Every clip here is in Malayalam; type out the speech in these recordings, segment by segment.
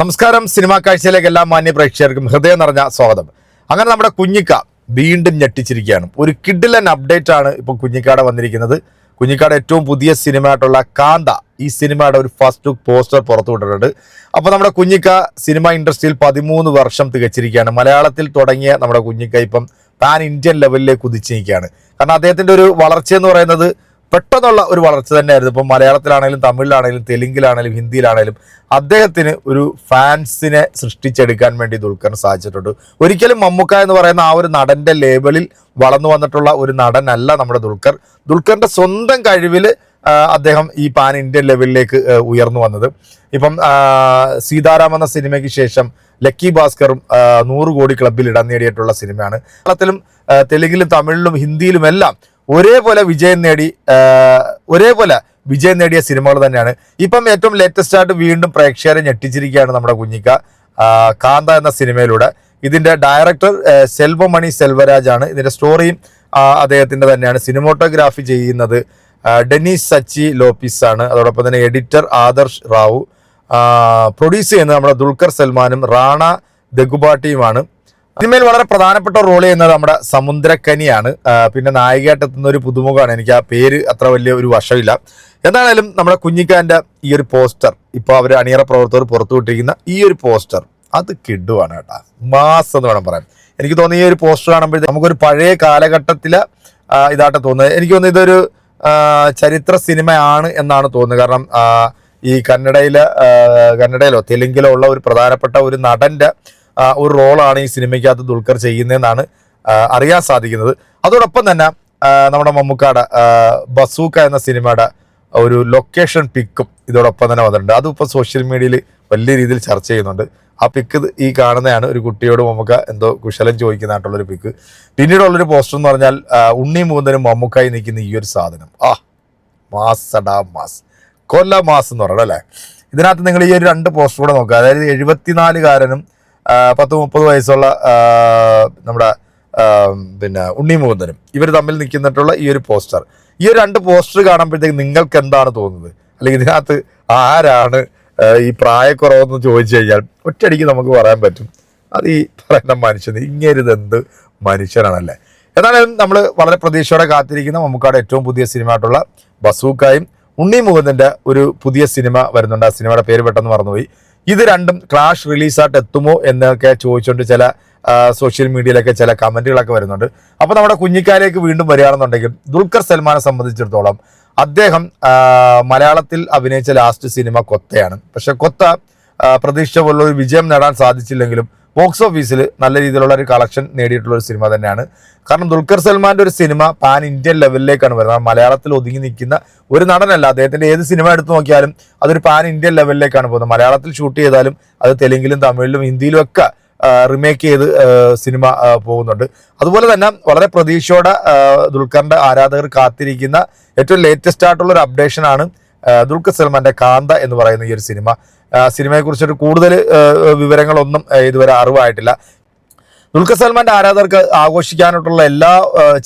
നമസ്കാരം. സിനിമാ കാഴ്ചയിലേക്ക് എല്ലാ മാന്യ പ്രേക്ഷകർക്കും ഹൃദയം നിറഞ്ഞ സ്വാഗതം. അങ്ങനെ നമ്മുടെ കുഞ്ഞിക്ക വീണ്ടും ഞെട്ടിച്ചിരിക്കുകയാണ്. ഒരു കിഡിലൻ അപ്ഡേറ്റ് ആണ് ഇപ്പോൾ കുഞ്ഞിക്കാടെ വന്നിരിക്കുന്നത്. കുഞ്ഞിക്കാട് ഏറ്റവും പുതിയ സിനിമ ആയിട്ടുള്ള കാന്ത ഈ സിനിമയുടെ ഒരു ഫസ്റ്റ് ലുക്ക് പോസ്റ്റർ പുറത്തു വിട്ടിട്ടുണ്ട്. അപ്പോൾ നമ്മുടെ കുഞ്ഞിക്ക സിനിമ ഇൻഡസ്ട്രിയിൽ പതിമൂന്ന് വർഷം തികച്ചിരിക്കുകയാണ്. മലയാളത്തിൽ തുടങ്ങിയ നമ്മുടെ കുഞ്ഞിക്ക ഇപ്പം പാൻ ഇന്ത്യൻ ലെവലിലേക്ക് കുതിച്ചിരിക്കുകയാണ്. കാരണം അദ്ദേഹത്തിന്റെ ഒരു വളർച്ച എന്ന് പറയുന്നത് പെട്ടെന്നുള്ള ഒരു വളർച്ച തന്നെയായിരുന്നു. ഇപ്പം മലയാളത്തിലാണെങ്കിലും തമിഴിലാണെങ്കിലും തെലുങ്കിലാണെങ്കിലും ഹിന്ദിയിലാണെങ്കിലും അദ്ദേഹത്തിന് ഒരു ഫാൻസിനെ സൃഷ്ടിച്ചെടുക്കാൻ വേണ്ടി ദുൽഖറിന് സാധിച്ചിട്ടുണ്ട്. ഒരിക്കലും മമ്മൂക്ക എന്ന് പറയുന്ന ആ ഒരു നടന്റെ ലേബലിൽ വളർന്നു വന്നിട്ടുള്ള ഒരു നടനല്ല നമ്മുടെ ദുൽഖർ. ദുൽഖറിന്റെ സ്വന്തം കഴിവിൽ അദ്ദേഹം ഈ പാൻ ഇന്ത്യൻ ലെവലിലേക്ക് ഉയർന്നു വന്നത്. ഇപ്പം സീതാരാം എന്ന സിനിമയ്ക്ക് ശേഷം ലക്കി ഭാസ്കറും നൂറ് കോടി ക്ലബിൽ ഇടം നേടിയിട്ടുള്ള സിനിമയാണ്. കേരളത്തിലും തെലുങ്കിലും തമിഴിലും ഹിന്ദിയിലും എല്ലാം ഒരേപോലെ വിജയം നേടി ഒരേപോലെ വിജയം നേടിയ സിനിമകൾ തന്നെയാണ്. ഇപ്പം ഏറ്റവും ലേറ്റസ്റ്റ് ആയിട്ട് വീണ്ടും പ്രേക്ഷകരെ ഞെട്ടിച്ചിരിക്കുകയാണ് നമ്മുടെ കുഞ്ഞിക്ക കാന്ത എന്ന സിനിമയിലൂടെ. ഇതിന്റെ ഡയറക്ടർ സെൽവമണി സെൽവരാജ് ആണ് ഇതിന്റെ സ്റ്റോറിയും അദ്ദേഹത്തിന്റെ തന്നെയാണ്. സിനിമോട്ടോഗ്രാഫി ചെയ്യുന്നത് ഡെനീസ് സച്ചി ലോപ്പിസ് ആണ്. അതോടൊപ്പം തന്നെ എഡിറ്റർ ആദർശ് റാവു. പ്രൊഡ്യൂസ് ചെയ്യുന്നത് നമ്മുടെ ദുൽഖർ സൽമാനും റാണ ദഗുബാട്ടിയുമാണ്. സിനിമയിൽ വളരെ പ്രധാനപ്പെട്ട റോൾ ചെയ്യുന്നത് നമ്മുടെ സമുദ്രക്കനിയാണ്. പിന്നെ നായികയായിട്ട് എത്തുന്ന ഒരു പുതുമുഖമാണ്. എനിക്ക് ആ പേര് അത്ര വലിയ ഒരു വശമില്ല. എന്താണേലും നമ്മുടെ കുഞ്ഞിക്കാന്റെ ഈ ഒരു പോസ്റ്റർ ഇപ്പോൾ അവർ അണിയറ പ്രവർത്തകർ പുറത്തുവിട്ടിരിക്കുന്ന ഈ ഒരു പോസ്റ്റർ അത് കിഡുവാണ് കേട്ടാ. മാസ് എന്ന് വേണം പറയാൻ. എനിക്ക് തോന്നുന്നു ഈ ഒരു പോസ്റ്റർ കാണുമ്പോഴത്തേക്ക് നമുക്കൊരു പഴയ കാലഘട്ടത്തിലെ ഇതായിട്ട് തോന്നുന്നത്. എനിക്ക് തോന്നുന്നു ഇതൊരു ചരിത്ര സിനിമയാണ് എന്നാണ് തോന്നുന്നത്. കാരണം ഈ കന്നഡയിലെ കന്നഡയിലോ തെലുങ്കിലോ ഉള്ള ഒരു പ്രധാനപ്പെട്ട ഒരു നടന്റെ ആ, ഒരു റോളാണ് ഈ സിനിമയ്ക്കകത്ത് ദുൽഖർ ചെയ്യുന്നതെന്നാണ് അറിയാൻ സാധിക്കുന്നത്. അതോടൊപ്പം തന്നെ നമ്മുടെ മമ്മൂക്കാട് ബസൂക്ക എന്ന സിനിമയുടെ ഒരു ലൊക്കേഷൻ പിക്കും ഇതോടൊപ്പം തന്നെ വന്നിട്ടുണ്ട്. അതും ഇപ്പോൾ സോഷ്യൽ മീഡിയയിൽ വലിയ രീതിയിൽ ചർച്ച ചെയ്യുന്നുണ്ട്. ആ പിക്ക് ഈ കാണുന്നതാണ് ഒരു കുട്ടിയോട് മമ്മൂക്ക എന്തോ കുശലം ചോദിക്കുന്നതായിട്ടുള്ളൊരു പിക്ക് പിന്നീടുള്ളൊരു പോസ്റ്റർ എന്ന് പറഞ്ഞാൽ ഉണ്ണി മൂന്നനും മമ്മൂക്കായി നിൽക്കുന്ന ഈ ഒരു സാധനം. ആ മാസടാ മാസ്. കൊല്ല മാസ് എന്ന് പറയണം അല്ലേ ഇതിനകത്ത് നിങ്ങൾ ഈ ഒരു രണ്ട് പോസ്റ്റർ കൂടെ നോക്കുക. അതായത് എഴുപത്തിനാലുകാരനും പത്ത് മുപ്പത് വയസ്സുള്ള നമ്മുടെ പിന്നെ ഉണ്ണി മുകുന്ദനും. ഇവർ തമ്മിൽ നിൽക്കുന്നിട്ടുള്ള ഈ ഒരു പോസ്റ്റർ. ഈ ഒരു രണ്ട് പോസ്റ്റർ കാണുമ്പോഴത്തേക്ക് നിങ്ങൾക്ക് എന്താണ് തോന്നുന്നത്? അല്ലെങ്കിൽ ഇതിനകത്ത് ആരാണ് ഈ പ്രായക്കുറവെന്ന് ചോദിച്ചു കഴിഞ്ഞാൽ ഒറ്റയടിക്ക് നമുക്ക് പറയാൻ പറ്റും. അത് ഈ പറയുന്ന മനുഷ്യൻ ഇങ്ങേരിത് എന്ത് മനുഷ്യനാണല്ലേ? എന്നാലും നമ്മൾ വളരെ പ്രതീക്ഷയോടെ കാത്തിരിക്കുന്ന മമ്മൂക്കാട് ഏറ്റവും പുതിയ സിനിമ ആയിട്ടുള്ള ബസൂക്കായും ഉണ്ണി മുകുന്ദന്റെ ഒരു പുതിയ സിനിമ വരുന്നുണ്ട്. ആ സിനിമയുടെ പേര് പെട്ടെന്ന് മറന്നുപോയി. ഇത് രണ്ടും ക്ലാഷ് റിലീസായിട്ട് എത്തുമോ എന്നൊക്കെ ചോദിച്ചുകൊണ്ട് ചില സോഷ്യൽ മീഡിയയിലൊക്കെ ചില കമന്റുകളൊക്കെ വരുന്നുണ്ട്. അപ്പോൾ നമ്മുടെ കുഞ്ഞിക്കാലേക്ക് വീണ്ടും വരികയാണെന്നുണ്ടെങ്കിൽ ദുൽഖർ സൽമാനെ സംബന്ധിച്ചിടത്തോളം അദ്ദേഹം മലയാളത്തിൽ അഭിനയിച്ച ലാസ്റ്റ് സിനിമ കൊത്തയാണ്. പക്ഷെ കൊത്ത പ്രതീക്ഷ പോലുള്ള ഒരു വിജയം നേടാൻ സാധിച്ചില്ലെങ്കിലും ബോക്സ് ഓഫീസിൽ നല്ല രീതിയിലുള്ള ഒരു കളക്ഷൻ നേടിയിട്ടുള്ള ഒരു സിനിമ തന്നെയാണ്. കാരണം ദുൽഖർ സൽമാന്റെ ഒരു സിനിമ പാൻ ഇന്ത്യൻ ലെവലിലേക്കാണ് വരുന്നത്. മലയാളത്തിൽ ഒതുങ്ങി നിൽക്കുന്ന ഒരു നടനല്ല അദ്ദേഹത്തിന്റെ ഏത് സിനിമ എടുത്തു നോക്കിയാലും അതൊരു പാൻ ഇന്ത്യൻ ലെവലിലേക്കാണ് പോകുന്നത്. മലയാളത്തിൽ ഷൂട്ട് ചെയ്താലും അത് തെലുങ്കിലും തമിഴിലും ഹിന്ദിയിലും ഒക്കെ റിമേക്ക് ചെയ്ത് സിനിമ പോകുന്നുണ്ട്. അതുപോലെ തന്നെ വളരെ പ്രതീക്ഷയോടെ ദുൽഖറിന്റെ ആരാധകർ കാത്തിരിക്കുന്ന ഏറ്റവും ലേറ്റസ്റ്റ് ആയിട്ടുള്ള ഒരു അപ്ഡേഷനാണ് ദുൽഖർ സൽമാന്റെ കാന്ത എന്ന് പറയുന്ന ഈ ഒരു സിനിമ. സിനിമയെക്കുറിച്ചൊരു കൂടുതൽ വിവരങ്ങളൊന്നും ഇതുവരെ അറിവായിട്ടില്ല. ദുൽഖർ സൽമാന്റെ ആരാധകർക്ക് ആഘോഷിക്കാനായിട്ടുള്ള എല്ലാ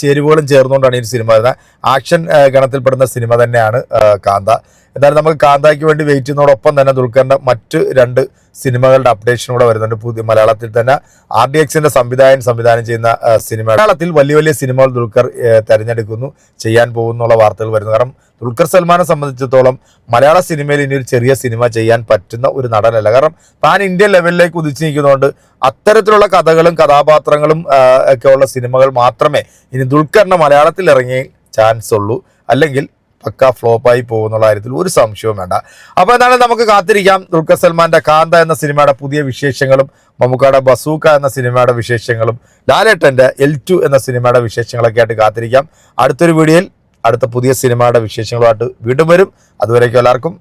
ചേരുവകളും ചേർന്നുകൊണ്ടാണ് ഈ സിനിമ വരുന്നത്. ആക്ഷൻ ഗണത്തിൽപ്പെടുന്ന സിനിമ തന്നെയാണ് കാന്ത. എന്തായാലും നമുക്ക് കാന്തയ്ക്ക് വേണ്ടി വെയിറ്റ് ചെയ്യുന്നതോടൊപ്പം തന്നെ ദുൽഖറിന്റെ മറ്റ് രണ്ട് സിനിമകളുടെ അപ്ഡേഷൻ കൂടെ വരുന്നുണ്ട്. പുതിയ മലയാളത്തിൽ തന്നെ ആർ ഡി എക്സിന്റെ സംവിധായകൻ സംവിധാനം ചെയ്യുന്ന സിനിമ. മലയാളത്തിൽ വലിയ വലിയ സിനിമകൾ ദുൽഖർ തിരഞ്ഞെടുക്കുന്നു ചെയ്യാൻ പോകുന്നുള്ള വാർത്തകൾ വരുന്നു. കാരണം ദുൽഖർ സൽമാനെ സംബന്ധിച്ചിടത്തോളം മലയാള സിനിമയിൽ ഇനി ഒരു ചെറിയ സിനിമ ചെയ്യാൻ പറ്റുന്ന ഒരു നടനല്ല. കാരണം താൻ ഇന്ത്യൻ ലെവലിലേക്ക് ഉദിച്ചു നിൽക്കുന്നതുകൊണ്ട് അത്തരത്തിലുള്ള കഥകളും കഥാപാത്രങ്ങളും ഒക്കെയുള്ള സിനിമകൾ മാത്രമേ ഇനി ദുൽഖറിന് മലയാളത്തിൽ ഇറങ്ങി ചാൻസ് ഉള്ളൂ. അല്ലെങ്കിൽ പക്ക ഫ്ലോപ്പായി പോകുന്നുള്ള കാര്യത്തിൽ ഒരു സംശയവും വേണ്ട. അപ്പോൾ എന്താണ് നമുക്ക് കാത്തിരിക്കാം. ദുൽഖർ സൽമാന്റെ കാന്ത എന്ന സിനിമയുടെ പുതിയ വിശേഷങ്ങളും മമ്മൂക്കയുടെ ബസൂക്ക എന്ന സിനിമയുടെ വിശേഷങ്ങളും ലാലേട്ടന്റെ എൽ ടു എന്ന സിനിമയുടെ വിശേഷങ്ങളൊക്കെ ആയിട്ട് കാത്തിരിക്കാം. അടുത്തൊരു വീഡിയോയിൽ അടുത്ത പുതിയ സിനിമയുടെ വിശേഷങ്ങളുമായിട്ട് വീണ്ടും വരും. അതുവരേക്കും എല്ലാവർക്കും